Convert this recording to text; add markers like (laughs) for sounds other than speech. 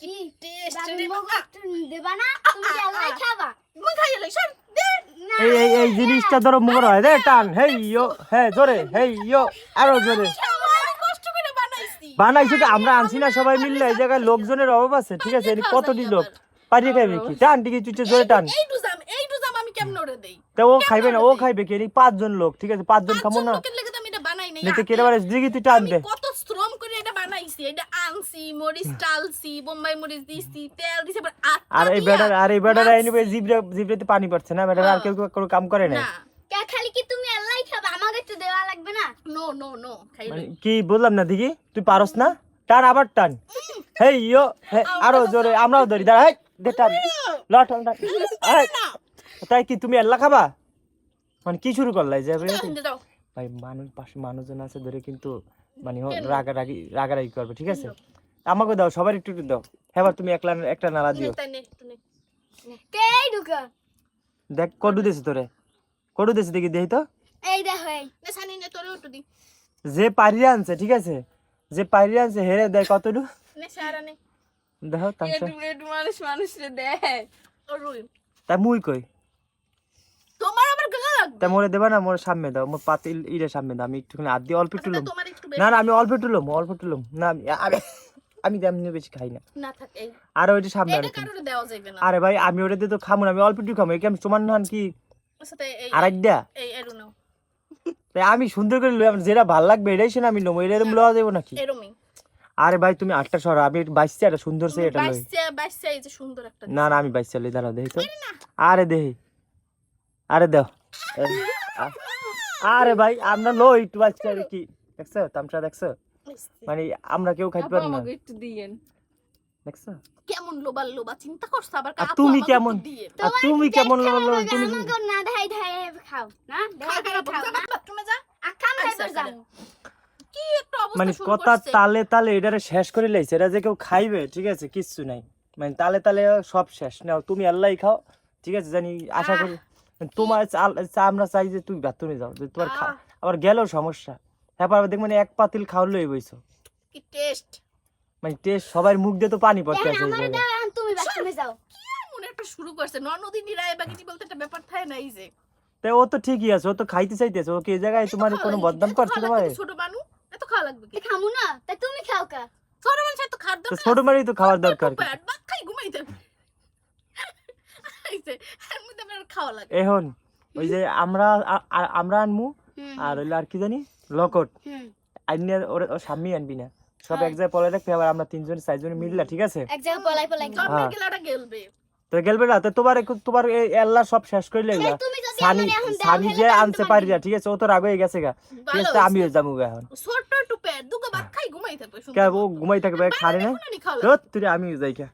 কি টেস্ট দেবা না তুমি খাবা। এলাই সর এই এই এই জিনিসটা ধরো মুখর হয় রে টান। হেই ইয়ো হ্যাঁ জোরে হেই ইয়ো আরও জোরে। আমার কষ্ট করে বানাইছি। বানাইছো কি আমরা আনছি না সবাই মিললে এই জায়গায় লোকজনের অভাব আছে ঠিক আছে? কতটি লোক? পারিয়ে খাইবে কি? টান টিকে চুচে জোরে টান। তা ও খাইবে না ও খাইবে কি? পাঁচজন লোক ঠিক আছে? পাঁচজন খামো পাঁচজন না। লোকের লেগে তো আমি এটা বানাই নাই। নিতে কেটে বারে দিকে তুই টান দে কত শ্রম করে এটা বানাইছি এটা আনছি মরিচ টালছি বোম্বাই মরিচ দিছি তেল দিছি আর এই বেটার আর এই বেটার পানি পড়ছে না? বেটার আর কেউ কেউ কোনো কাম করে না না। কে খালি কি তুমি খাবা? আমাকে একটু দেওয়া লাগবে না? নো নো নো মানে কি বললাম না তুই পারস না? টান আবার টান। হেই ইয়ো আরও জোরে আমরাও ধরি দাঁড়া হেই দে টান। লট টান তাই কি তুমি আল্লাহ খাবা? মানে কি শুরু করলাই যে? ভাই মানুষ পাশে মানুষজন আছে ধরে কিন্তু মানে রাগারাগি রাগারাগি করবে ঠিক আছে? আমাকে দাও সবার একটু একটু দাও। এবার তুমি একলা একটা নালা দিও। দেখ কডু দেছে তোরে। কডু দেছে দেখি দেখি তো। এই দেখো এই। নে সানি নে তোরে একটু দি। যে পারিয়ে আনছে ঠিক আছে? যে পারিয়ে আনছে হেরে দেয় কতটু নে সারা নে। দেখো তামসা একটু মানুষ মানুষ রে দেয় ও রুই। তা মুই কই? তোমার আবার গলা লাগবে? তা মোরে দেবা না মোর সামনে দাও। মোর পাতিল ইরে সামনে দাও আমি একটুখানি আদি অল্প একটু আচ্ছা, লম। না না আমি অল্প একটু লম অল্প একটু লম। না আমি আমি আমি তেমনি বেশি খাই না। আর ওইটা সামনে আর এটা আরে ভাই আমি ওটা দিয়ে তো খামো না আমি অল্প একটু খামো। এই কি আমি সমান হান কি? তাই আমি সুন্দর করে লই যেটা ভালো লাগবে এটাই সে আমি লম এরকম লওয়া যাব নাকি? আরে ভাই তুমি আটটা সর আমি বাইশে একটা সুন্দর সে এটা লই। না না আমি বাইশে লই দাঁড়াও দেখি তো। আরে দেহি আরে দাও। (laughs) আরে ভাই আমরা লই একটু বাইশে আর কি। দেখছ? তামসা দেখছ। মানে আমরা কেউ খাইতে পারি না। একটু দিয়েন। দেখছ? কেমন লোবা লোবা চিন্তা করছ? আবার আর তুমি আমাকে কেমন? একটু দিয়ে তুমি কেমন লো- লো- তুমি না দেখাই দেখাই খাও না? দেখাই দেখাই খাও না? যা আখাম যাও। কি একটা অবস্থা মানে কথা তালে তালে এটারে শেষ করে লাইছে এটা যে কেউ খাইবে ঠিক আছে কিচ্ছু নাই। মানে তালে তালে সব শেষ। নাও তুমি আল্লাহই খাও ঠিক আছে জানি আশা করি তোমার চা- আমরা চাই যে তুমি বাথরুমে যাও যে তোমার আবার গেলেও সমস্যা। তারপর আবার দেখবেন এক পাতিল খাওয়ালেই বইছো। কি টেস্ট? মানে টেস্ট সবার মুখ দিয়ে তো পানি পড়তে আছে আমারে। দাও তুমি বাথরুমে যাও। কি মনে একটা শুরু করছে? ন নদী নিরায় বাগিটি বলতে একটা ব্যাপার থাকে না এই যে? তাই ও তো ঠিকই আছে ও তো খাইতে চাইতেছে ও কি এই জায়গায় তোমার কোনো বদনাম করছে খাওয়া তোমার? ছোট মানু? এত খাওয়া লাগবে কি? খামু না তাই তুমি খাও কা। ছোট মানুষের তো খাদ্য তো ছোট মারি তো খাওয়ার দরকার কি? পেট ভাত খাই খাওয়া লাগে এখন ওই যে আমরা আমরা আনমু আর হইল আর কি জানি? লকট হুম। আইনে ওরে ও সামনে আনবি না। সব এক জায়গায় পলাই রাখবি আবার আমরা তিনজন চারজন মিললা ঠিক আছে? এক জায়গায় পলাই পলাই হ্যাঁ। গেলবে। তো গেলবে না তো তোমার তোমার এই আল্লাহ সব শেষ করে লাগলা সানি সানি যে আমি আনতে পারি না ঠিক আছে? ও তো রাগ হয়ে গেছে গা। ঠিক আছে আমিও যাব গা এখন। দুটো ভাত খাই ঘুমাই থাকবে কে ও ঘুমাই থাকবে খারে না? তো তুই আমিও যাই কে